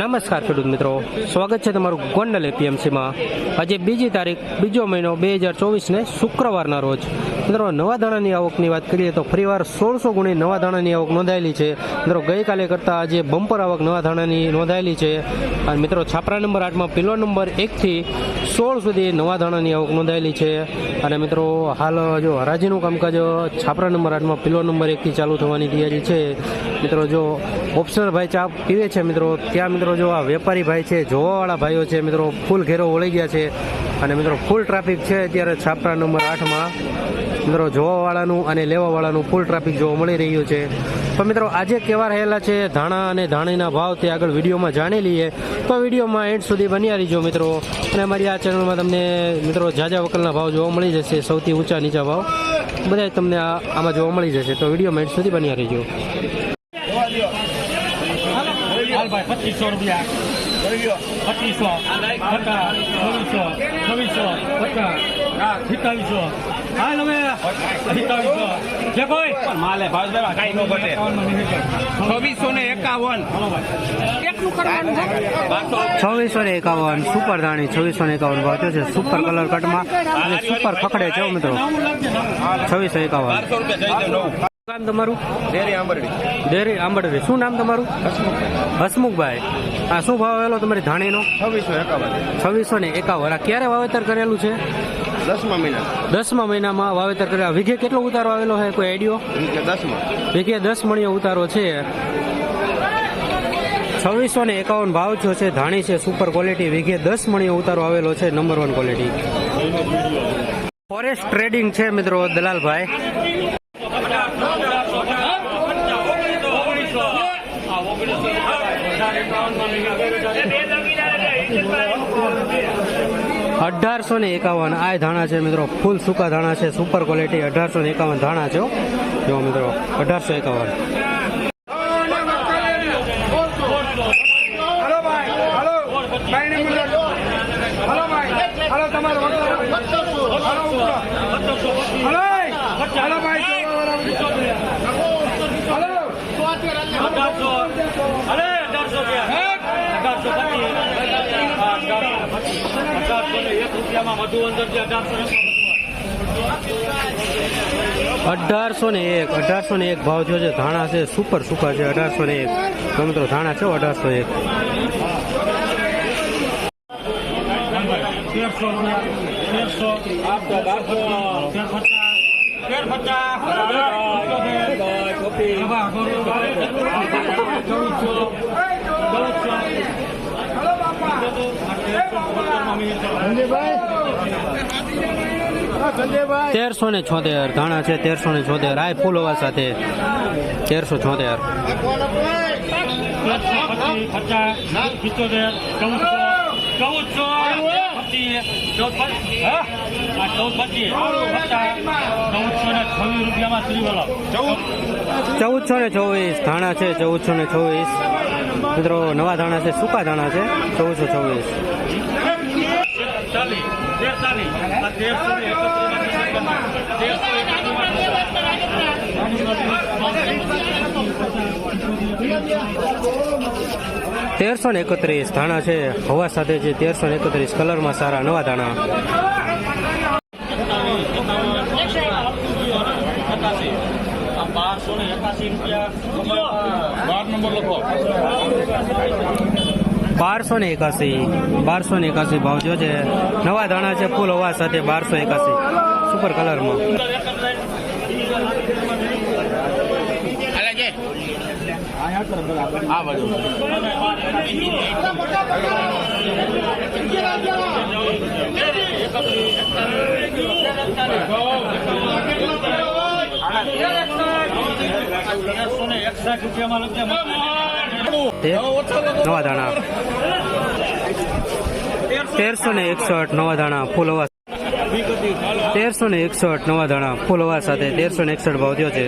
નમસ્કાર ખેડૂત મિત્રો. સ્વાગત છે તમારું ગોંડલ એપીએમસીમાં આજે બીજી તારીખ, બીજો મહિનો બે હજાર ચોવીસને શુક્રવારના રોજ. મિત્રો, નવા દાણાની આવકની વાત કરીએ તો ફરીવાર સોળસો ગુણી નવા દાણાની આવક નોંધાયેલી છે. મિત્રો, ગઈકાલે કરતાં આજે બમ્પર આવક નવા દાણાની નોંધાયેલી છે. અને મિત્રો, છાપરા નંબર આઠમાં પિલો નંબર એકથી સોળ સુધી નવા દાણાની આવક નોંધાયેલી છે. અને મિત્રો, હાલ જો હરાજીનું કામકાજ છાપરા નંબર આઠમાં પિલો નંબર એકથી ચાલુ થવાની તૈયારી છે. મિત્રો, જો ઓપ્શનલ ભાઈ ચા પીવે છે, મિત્રો, ત્યાં મિત્રો જો આ વેપારી ભાઈ છે, જોવાવાળા ભાઈઓ છે, મિત્રો, ફૂલ ઘેરો વળી ગયા છે. અને મિત્રો ફૂલ ટ્રાફિક છે અત્યારે છાપરા નંબર આઠમાં. મિત્રો, જોવાવાળાનું અને લેવાવાળાનું ફૂલ ટ્રાફિક જોવા મળી રહ્યું છે. તો મિત્રો, આજે કેવા રહેલા છે? ધાણા અને ધાણીના ભાવ તે આગળ વિડીયોમાં જાણી લઈએ. તો વિડીયોમાં એન્ડ સુધી બન્યા રહીજો મિત્રો. અને અમારી આ ચેનલમાં તમને, મિત્રો, જાજા વકલના ભાવ જોવા મળી જશે. સૌથી ઊંચા નીચા ભાવ. બધા તમને આમાં જોવા મળી જશે. તો વિડીયોમાં એન્ડ સુધી બન્યા રહીજો. રૂપિયા. પચીસો પચાસ છવ્વીસો છવ્વીસો પચાસ સિત્તાવીસો હાલ હવે સિત્તાવીસો જે કોઈ? માલે ભાવ કઈ નો ઘટે. છવ્વીસો ને એકાવન. છવ્વીસો ને એકાવન સુપર ધાણી છવ્વીસો ને એકાવન ભાવ છે. સુપર કલર કટમાં અને સુપર ખખડે છે મિત્રો. છવ્વીસો એકાવન. નામ તમારું? ડેરી આંબરડી. શું નામ તમારું? હસમુખભાઈ. આ શું ભાવ આવેલો તમારી ધાણીનો? છવ્વીસો એકાવન. છવ્વીસો ને એકાવન. આ ક્યારે વાવેતર કરેલું છે? દસમા મહિના. દસમા મહિનામાં વાવેતર કરેલા વીઘે કેટલો ઉતારો આવેલો છે? કોઈ આઈડિયો દસમા. વીઘે દસ મણીઓ ઉતારો છે. છવ્વીસો ને એકાવન ભાવ જો છે. ધાણી છે. સુપર ક્વોલિટી વીઘે દસ મણીઓ ઉતારો આવેલો છે. Number one quality forest trading છે મિત્રો દલાલભાઈ. અઢારસો ને એકાવન. આ ધાણા છે મિત્રો. ફૂલ સૂકા ધાણા છે. સુપર ક્વોલિટી અઢારસો ને એકાવન ધાણા છે. જો મિત્રો અઢારસો એકાવન. હાલો ભાઈ હાલો. ભાઈ ને મળો હાલો ભાઈ હાલો તમારો હાલો ઉતરો હાલો હાલો ભાઈ હાલો અઢારસો અરે અઢારસો અઢારસો અઢારસો ને એક રૂપિયામાં વધુ અંદર છે અઢારસો ને અઢારસો ને એક અઢારસો ને એક ભાવ જો છે. ધાણા છે સુપર સુકા છે અઢારસો ને એક. તો ધાણા છે અઢારસો એક. તેરસો તેરસો તેરસો ને છોતેર ધાણા છે તેરસો ને છોતેર. આ ફૂલ હોવા સાથે. તેરસો છોતેર. ચૌદસો ચૌદ પચીસ. ચૌદ પચીસ. ચૌદસો ને ચોવીસ ધાણા છે ચૌદસો ને ચોવીસ મિત્રો નવા ધાણા છે સૂકા ધાણા છે ચૌદસો ચોવીસ ને તેરસો ને એકત્રીસ ધાણા છે હવા સાથે છે તેરસો ને એકત્રીસ કલરમાં સારા નવા ધાણા. બારસો ને એકાસી રૂપિયા બાર નંબર લખો. બારસો ને એકાસી બારસો ને એકાસી ભાવ જો છે. નવા ધાણા છે ફૂલ હવા સાથે બારસો એકાસી સુપર કલરમાં આ બાજુ. નવા ધાણા તેરસો ને એકસઠ નવા ધાણા ફૂલવા. તેરસો ને એકસઠ નવા ધાણા ફૂલવા સાથે તેરસો ને એકસઠ ભાવ થયો છે.